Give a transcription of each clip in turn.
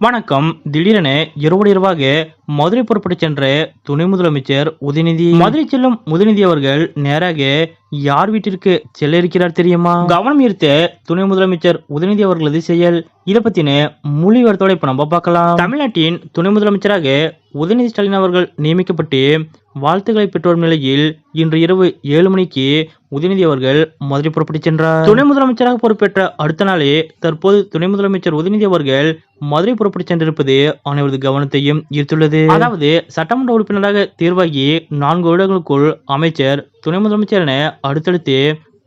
வணக்கம். திடீரென இரவோடு இரவாக மதுரை புறப்பட்டு சென்ற துணை முதலமைச்சர் உதயநிதி. மதுரை செல்லும் உதயநிதி அவர்கள் நேராக யார் வீட்டிற்கு செல்ல இருக்கிறார் தெரியுமா? கவனம் ஈர்த்த துணை முதலமைச்சர் உதயநிதி அவர்களது செயல். இதை பத்தின மொழி விவரத்தோட இப்ப நம்ம பார்க்கலாம். தமிழ்நாட்டின் துணை முதலமைச்சராக உதயநிதி ஸ்டாலின் அவர்கள் நியமிக்கப்பட்டு வாழ்த்துக்களை பெற்றோர் நிலையில் இன்று இரவு ஏழு மணிக்கு உதயநிதி அவர்கள் மதுரை புறப்பட்டு சென்றார். துணை முதலமைச்சராக பொறுப்பேற்ற அடுத்த நாளே தற்போது துணை முதலமைச்சர் உதயநிதி அவர்கள் மதுரை புறப்பட்டு சென்றிருப்பது அனைவரது கவனத்தையும் ஈர்த்துள்ளது. அதாவது சட்டமன்ற உறுப்பினராக தேர்வாகி நான்கு வருடங்களுக்குள் அமைச்சர் துணை முதலமைச்சர் என அடுத்தடுத்து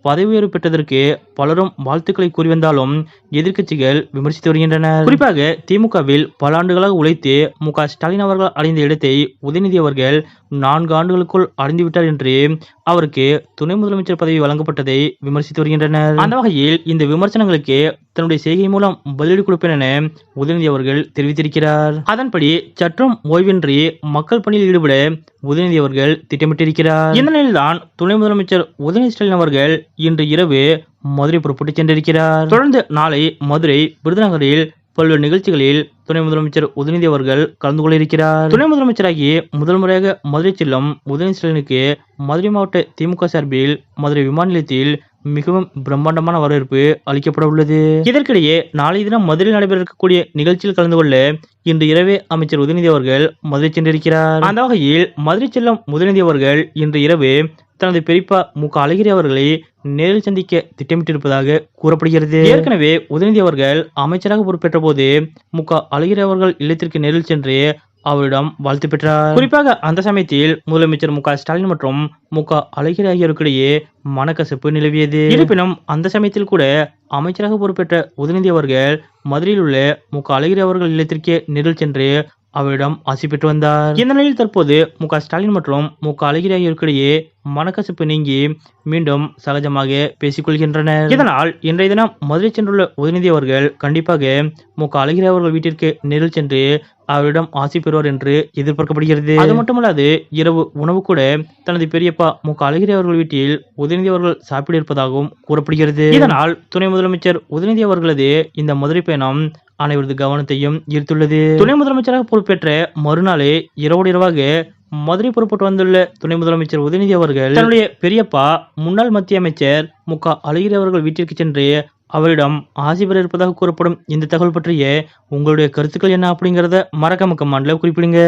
பதவி உயர்வு பெற்றதற்கு பலரும் வாழ்த்துக்களை கூறி வந்தாலும் எதிர்க்கட்சிகள் விமர்சித்து வருகின்றனர். குறிப்பாக திமுகவில் பல ஆண்டுகளாக உழைத்து மு ஸ்டாலின் அவர்கள் அடைந்த இடத்தை உதயநிதி அவர்கள் நான்கு ஆண்டுகளுக்குள் அடைந்துவிட்டார் என்று அவருக்கு துணை முதலமைச்சர் பதவி வழங்கப்பட்டதை விமர்சித்து வருகின்றனர். அந்த வகையில் இந்த விமர்சனங்களுக்கு தன்னுடைய செய்கை மூலம் பதிலடி கொடுப்பேன் என உதயநிதி அவர்கள் தெரிவித்திருக்கிறார். அதன்படி சற்றும் ஓய்வின்றி மக்கள் பணியில் ஈடுபட உதயநிதி அவர்கள் திட்டமிட்டிருக்கிறார். இந்த நிலையில்தான் துணை முதலமைச்சர் உதயநிதி ஸ்டாலின் அவர்கள் இன்று இரவு மதுரை புறப்பட்டு சென்றிருக்கிறார். தொடர்ந்து நாளை மதுரை விருதுநகரில் பல்வேறு நிகழ்ச்சிகளில் துணை முதலமைச்சர் உதயநிதி அவர்கள் கலந்து கொள்ள இருக்கிறார் துணை முதலமைச்சராகி முதல் முறையாக மதுரை செல்லும் உதயநிதி ஸ்டாலினுக்கு மதுரை மாவட்ட திமுக சார்பில் மதுரை விமான நிலையத்தில் மிகவும் பிரம்மாண்டமான வரவேற்பு அளிக்கப்பட உள்ளது. இதற்கிடையே நாளை தினம் மதுரையில் நடைபெற இருக்கக்கூடிய நிகழ்ச்சியில் கலந்து கொள்ள இன்று இரவே அமைச்சர் உதயநிதி அவர்கள் மதுரை சென்றிருக்கிறார். அந்த வகையில் மதுரை செல்லும் உதயநிதி அவர்கள் இன்று இரவு தனது பெரியப்பா மு. க அழகிரி அவர்களை நேரில் சந்திக்க திட்டமிட்டிருப்பதாக கூறப்படுகிறது. ஏற்கனவே உதயநிதி அவர்கள் அமைச்சராக பொறுப்பேற்ற போது மு. க. அழகிரி அவர்கள் இல்லத்திற்கு நேரில் சென்று அவரிடம் வாழ்த்து பெற்றார். குறிப்பாக அந்த சமயத்தில் முதலமைச்சர் மு. க. ஸ்டாலின் மற்றும் மு. க. அழகிரி ஆகியோருக்கிடையே மனக்கசப்பு நிலவியது. இருப்பினும் அந்த சமயத்தில் கூட அமைச்சராக பொறுப்பேற்ற உதயநிதி அவர்கள் மதுரையில் உள்ள மு. க. அழகிரி அவர்கள் இல்லத்திற்கே நேரில் சென்று அவரிடம் ஆசி பெற்று வந்தார். இந்த நிலையில் தற்போது மு ஸ்டாலின் மற்றும் மு க அழகிரி ஆகியோருக்கிடையே மனக்கசப்பு நீங்கி மீண்டும் சகஜமாக பேசிக் கொள்கின்றனர் இதனால் இன்றைய தினம் மதுரை சென்றுள்ள உதயநிதி அவர்கள் கண்டிப்பாக மு க அழகிரி அவர்கள் வீட்டிற்கு நேரில் சென்று அவரிடம் ஆசி பெறுவார் என்று எதிர்பார்க்கப்படுகிறது. அது மட்டுமல்லாது இரவு உணவு கூட தனது பெரியப்பா மு க அழகிரி அவர்கள் வீட்டில் உதயநிதி அவர்கள் சாப்பிட இருப்பதாகவும் கூறப்படுகிறது. இதனால் துணை முதலமைச்சர் உதயநிதி அவர்களது இந்த மதுரை பயணம் அனைவரது கவனத்தையும் ஈர்த்துள்ளது. துணை முதலமைச்சராக பொறுப்பேற்ற மறுநாளே இரவோடு இரவாக மதுரை புறப்பட்டு வந்துள்ள துணை முதலமைச்சர் உதயநிதி அவர்கள் தன்னுடைய பெரியப்பா முன்னாள் மத்திய அமைச்சர் மு. க. அழகிரி அவர்கள் வீட்டிற்கு சென்று அவரிடம் ஆசி பெற இருப்பதாக கூறப்படும் இந்த தகவல் பற்றிய உங்களுடைய கருத்துக்கள் என்ன அப்படிங்கிறத மறக்காம கமெண்ட்ல குறிப்பிடுங்க.